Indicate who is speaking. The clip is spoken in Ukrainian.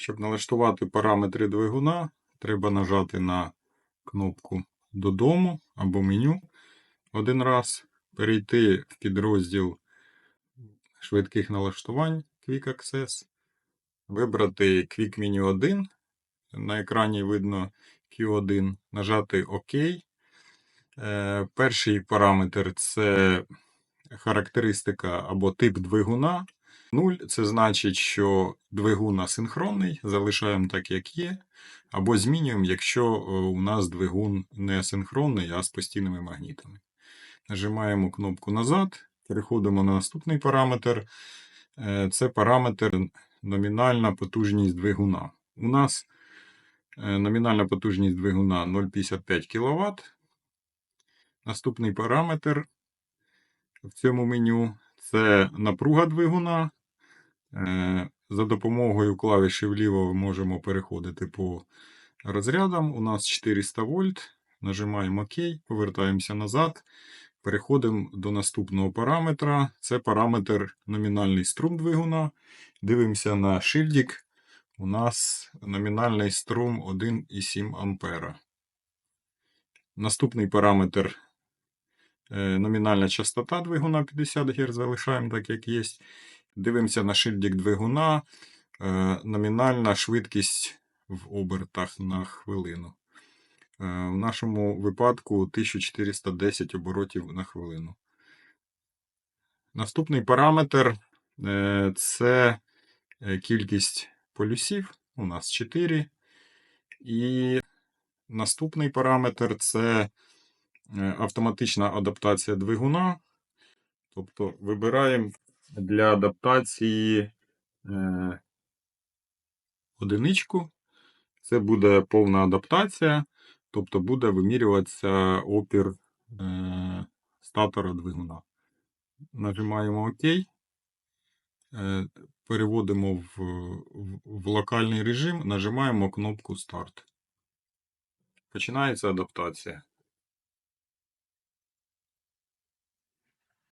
Speaker 1: Щоб налаштувати параметри двигуна, треба нажати на кнопку Додому або меню один раз, перейти в підрозділ швидких налаштувань Quick Access, вибрати Quick Menu 1. На екрані видно Q1, нажати ОК. Е, Перший параметр це характеристика або тип двигуна. 0 це значить, що двигун асинхронний, залишаємо так, як є, або змінюємо, якщо е, у нас двигун не асинхронний, а з постійними магнітами. Нажимаємо кнопку назад, переходимо на наступний параметр. Е, Це параметр номінальна потужність двигуна. У нас е, номінальна потужність двигуна 0,55 кВт. Наступний параметр в цьому меню це напруга двигуна. Е, За допомогою клавіші вліво ми можемо переходити по розрядам. У нас 400 вольт. Нажимаємо ОК, повертаємося назад. Переходимо до наступного параметра. Це параметр номінальний струм двигуна. Дивимося на шильдик. У нас номінальний струм 1,7 А. Наступний параметр е, номінальна частота двигуна 50 Гц. Залишаємо так, як є. Дивимося на шильдик двигуна. Е, Номінальна швидкість в обертах на хвилину. Е, В нашому випадку 1410 оборотів на хвилину. Наступний параметр е, це кількість полюсів. У нас 4. І наступний параметр це автоматична адаптація двигуна. Тобто вибираємо для адаптації е, одиничку. Це буде повна адаптація, тобто буде вимірюватися опір е, статора двигуна. Нажимаємо ОК, е, переводимо в, в, в локальний режим, нажимаємо кнопку Старт. Починається адаптація.